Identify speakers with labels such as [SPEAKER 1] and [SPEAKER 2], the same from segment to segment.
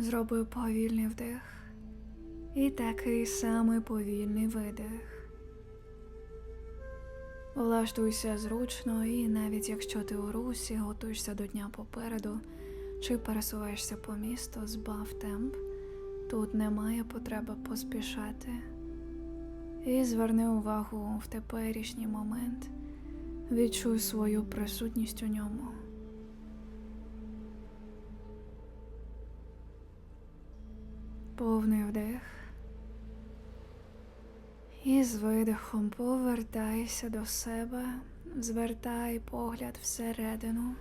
[SPEAKER 1] Зроби повільний вдих і такий самий повільний видих. Влаштуйся зручно, і навіть якщо ти у русі, готуєшся до дня попереду чи пересуваєшся по місту, збав темп, тут немає потреби поспішати. І зверни увагу в теперішній момент, відчуй свою присутність у ньому. Повний вдих. І з видихом повертайся до себе, звертай погляд всередину.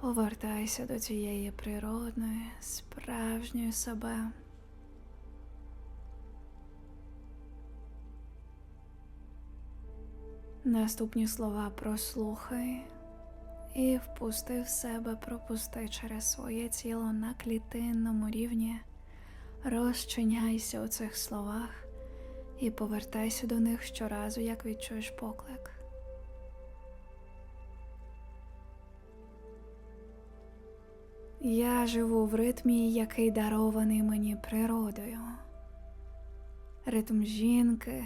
[SPEAKER 1] Повертайся до цієї природної, справжньої себе. Наступні слова прослухай і впусти в себе, пропусти через своє тіло на клітинному рівні. Розчиняйся у цих словах і повертайся до них щоразу, як відчуєш поклик. Я живу в ритмі, який дарований мені природою. Ритм жінки,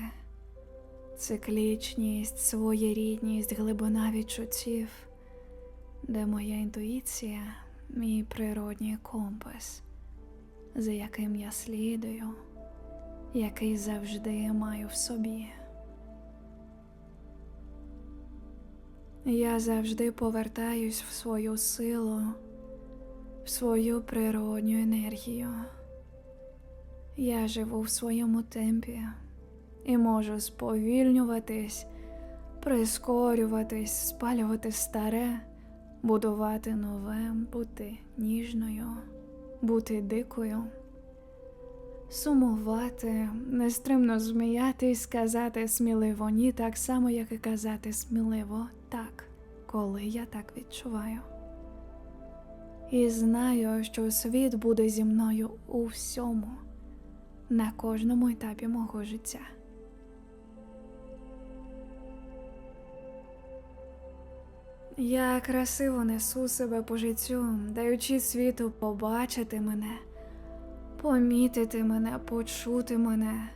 [SPEAKER 1] циклічність, своєрідність, глибина відчуттів, де моя інтуїція, мій природній компас за яким я слідую, який завжди маю в собі. Я завжди повертаюсь в свою силу, в свою природню енергію. Я живу в своєму темпі і можу сповільнюватись, прискорюватись, спалювати старе, будувати нове, бути ніжною бути дикою, сумувати, нестримно зміятись, сказати сміливо ні, так само, як і казати сміливо так, коли я так відчуваю. І знаю, що світ буде зі мною у всьому, на кожному етапі мого життя. Я красиво несу себе по життю, даючи світу побачити мене, помітити мене, почути мене.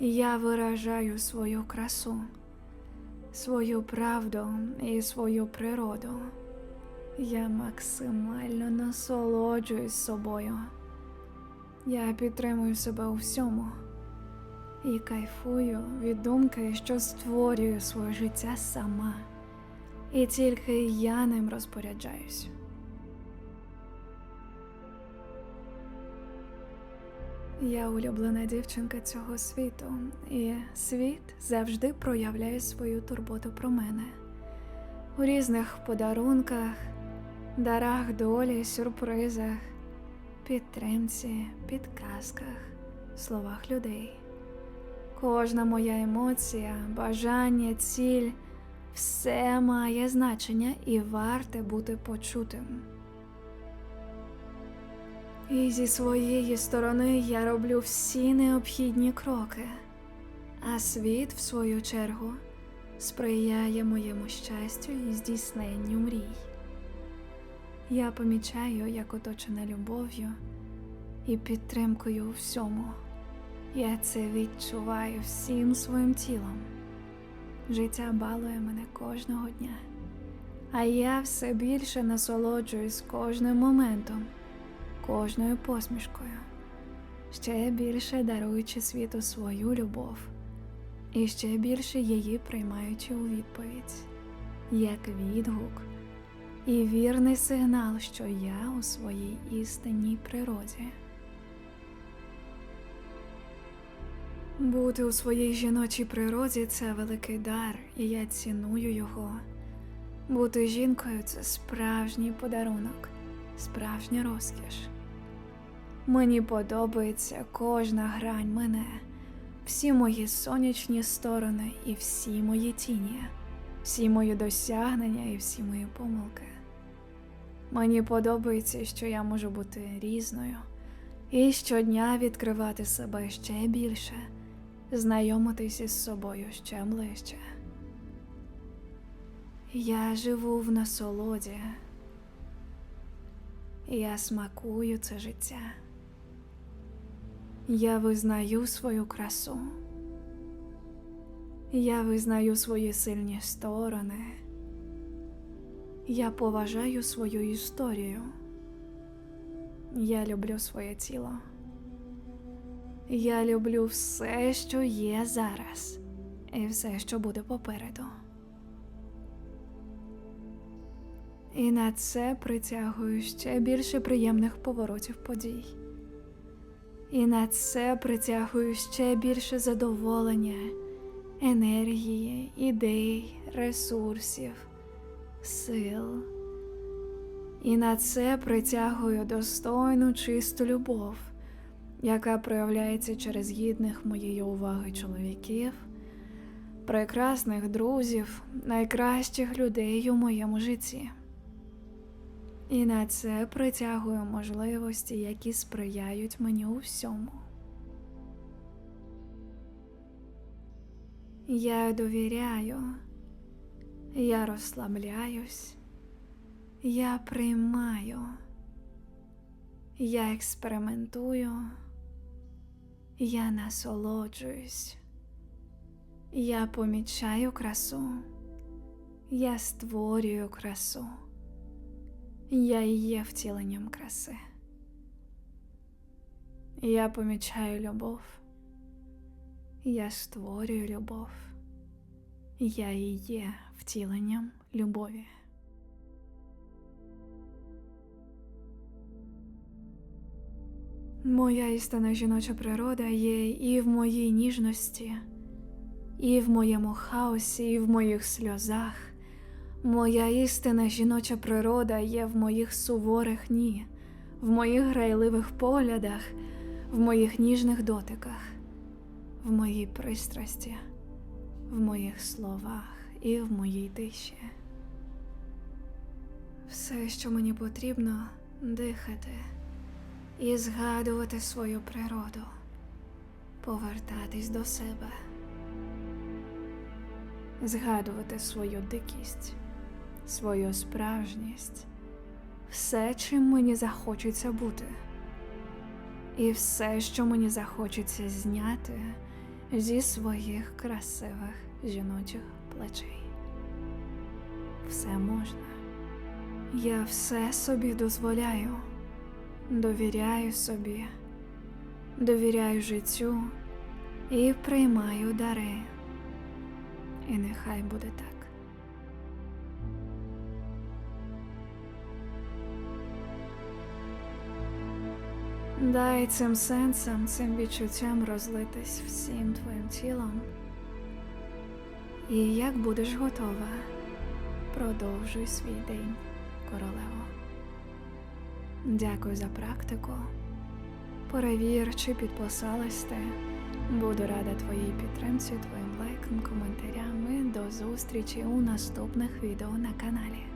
[SPEAKER 1] Я виражаю свою красу, свою правду і свою природу. Я максимально насолоджуюсь собою. Я підтримую себе у всьому і кайфую від думки, що створюю своє життя сама і тільки я ним розпоряджаюсь. Я улюблена дівчинка цього світу, і світ завжди проявляє свою турботу про мене у різних подарунках, дарах долі, сюрпризах, підтримці, підказках, словах людей. Кожна моя емоція, бажання, ціль все має значення і варте бути почутим. І зі своєї сторони я роблю всі необхідні кроки, а світ, в свою чергу, сприяє моєму щастю і здійсненню мрій. Я помічаю, як оточена любов'ю і підтримкою у всьому. Я це відчуваю всім своїм тілом. Життя балує мене кожного дня, а я все більше насолоджуюсь кожним моментом, кожною посмішкою, ще більше даруючи світу свою любов, і ще більше її приймаючи у відповідь, як відгук і вірний сигнал, що я у своїй істинній природі. Бути у своїй жіночій природі це великий дар, і я ціную його. Бути жінкою це справжній подарунок, справжня розкіш. Мені подобається кожна грань мене, всі мої сонячні сторони і всі мої тіні, всі мої досягнення і всі мої помилки. Мені подобається, що я можу бути різною і щодня відкривати себе ще більше знайомитись із собою ще ближче. Я живу в насолоді. Я смакую це життя. Я визнаю свою красу. Я визнаю свої сильні сторони. Я поважаю свою історію. Я люблю своє тіло. Я люблю все, що є зараз, і все, що буде попереду. І на це притягую ще більше приємних поворотів подій. І на це притягую ще більше задоволення, енергії, ідей, ресурсів, сил. І на це притягую достойну чисту любов, яка проявляється через гідних моєї уваги чоловіків, прекрасних друзів, найкращих людей у моєму житті. І на це притягую можливості, які сприяють мені у всьому. Я довіряю, я розслабляюсь, я приймаю, я експериментую, я насолоджуюсь, я помічаю красу, я створюю красу. Я і є втіленням краси. Я помічаю любов. Я створюю любов. Я і є втіленням любові. Моя істинна жіноча природа є і в моїй ніжності, і в моєму хаосі, і в моїх сльозах. Моя істинна жіноча природа є в моїх суворих ні, в моїх грайливих поглядах, в моїх ніжних дотиках, в моїй пристрасті, в моїх словах і в моїй тиші. Все, що мені потрібно, дихати і згадувати свою природу, повертатись до себе, згадувати свою дикість свою справжність, все, чим мені захочеться бути, і все, що мені захочеться зняти зі своїх красивих жіночих плечей. Все можна. Я все собі дозволяю, довіряю собі, довіряю життю і приймаю дари. І нехай буде так. Дай цим сенсам, цим відчуттям розлитись всім твоїм тілом. І як будеш готова, продовжуй свій день, королево. Дякую за практику. Перевір, чи підписалась ти. Буду рада твоїй підтримці, твоїм лайкам, коментарям і до зустрічі у наступних відео на каналі.